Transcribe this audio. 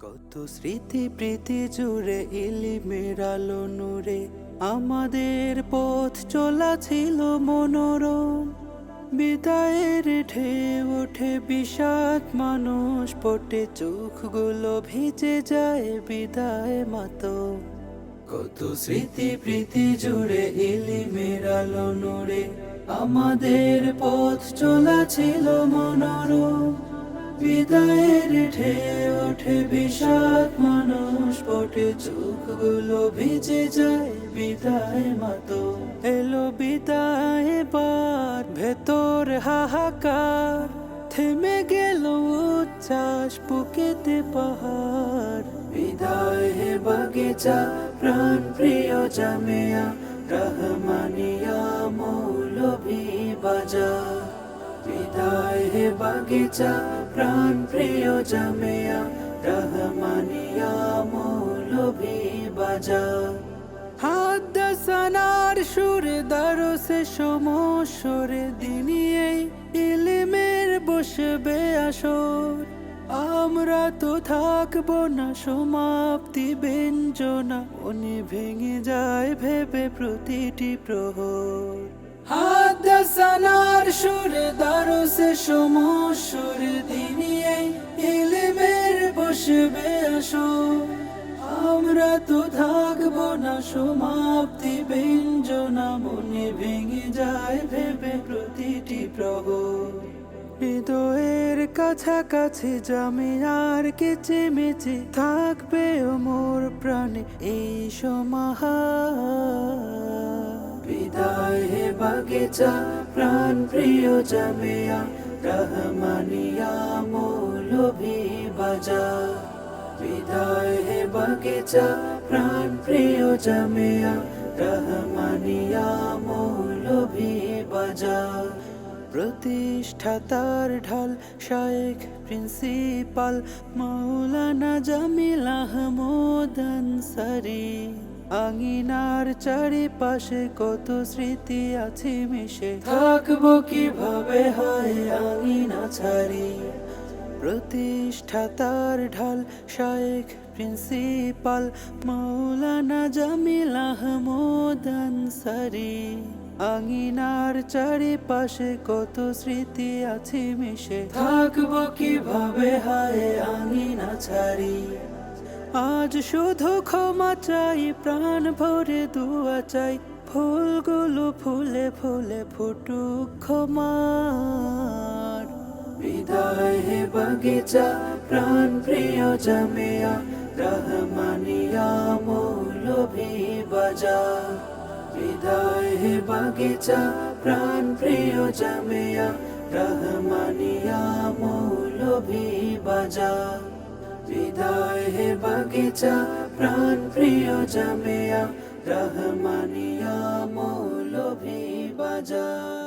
কত স্মৃতি, প্রীতি জুড়ে ইলি মেরালো নূরে। আমাদের পথ চলা ছিল মনোরম। বিদায়ের ঢেউ ওঠে, বিষাদ মানুষ পটে চোখগুলো ভিজে যায়, বিদায় মাতো। কত স্মৃতি, প্রীতি জুড়ে ইলি মেরালো নূরে। আমাদের পথ চলা ছিল মনোরম। বিদায়ের ঢেউ ওঠে বিষাদ মানুষ পটে চোখগুলো ভিজে যায় বিদায় মাতো। এলো বিদায় বার, ভেতর হাহাকার, থেমে গেল উচ্ছ্বাস, বুকেতে পাহাড়। বিদায় হে বাগিচা, প্রাণ প্রিয় জামিয়া, রহমানিয়া মৌলভী বাজার বিদায় হে বাগিচা, প্রাণ প্রিয় জামিয়া, রহমানিয়া মৌলভী বাজার হাদ্দাসানার সুরে দারসে সমস্যরে দিনিয়ে ইলিমের বসবে আসর। আমরা তো থাকব না, সমাপ্তি ব্যঞ্জনা উনি ভেঙে যায় ভেবে প্রতিটি প্রহর। হাদাসানার সুরে দারসে সমস্যরে দিনিয়ে ইলিমের বসবে আসো আমরা তো থাকব না সমাপ্তি ব্যঞ্জনা, মনে ভেঙে যায় ভেবে প্রতিটি প্রহর হৃদয়ের কাছাকাছি জামে আর কেচে মেচে থাকবে মোর প্রাণে, এই সমাহার। বিদায় হে বাগিচা, প্রাণ প্রিয় জামিয়া, রহমানিয়া মৌলভী বাজার বিদায় হে বাগিচা, প্রাণ প্রিয় জামিয়া, রহমানিয়া মৌলভী বাজার প্রতিষ্ঠাতার ঢাল, শায়েখ প্রিন্সিপাল, মাওলানা জামিল আহমদ আনসারি। আঙিনার চারিপাশে কত স্মৃতি আছে মিশে? থাকব কীভাবে? হয় আঙিনা ছাড়ি। প্রতিষ্ঠাতার ঢাল শায়েখ প্রিন্সিপাল মৌলানা জামিল আহমদ আনসারি। আঙিনার চারিপাশে কত স্মৃতি আছে মিশে? থাকব কীভাবে? হায় আঙিনা ছাড়ি। আজ শুধু ক্ষমা চাই, প্রাণ ভরে দুয়া চাই। ফুলগুলো ফুলে ফুলে ফুটুক ক্ষমার। বিদায় হে বাগিচা, প্রাণ প্রিয় জামিয়া, রহমানিয়া মৌলভী বাজার বিদায় হে বাগিচা, প্রাণ প্রিয় জামিয়া, রহমানিয়া মৌলভী বাজার বিদায় হে বাগিচা প্রাণ প্রিয় জামিয়া রহমানিয়া মৌলভী বাজার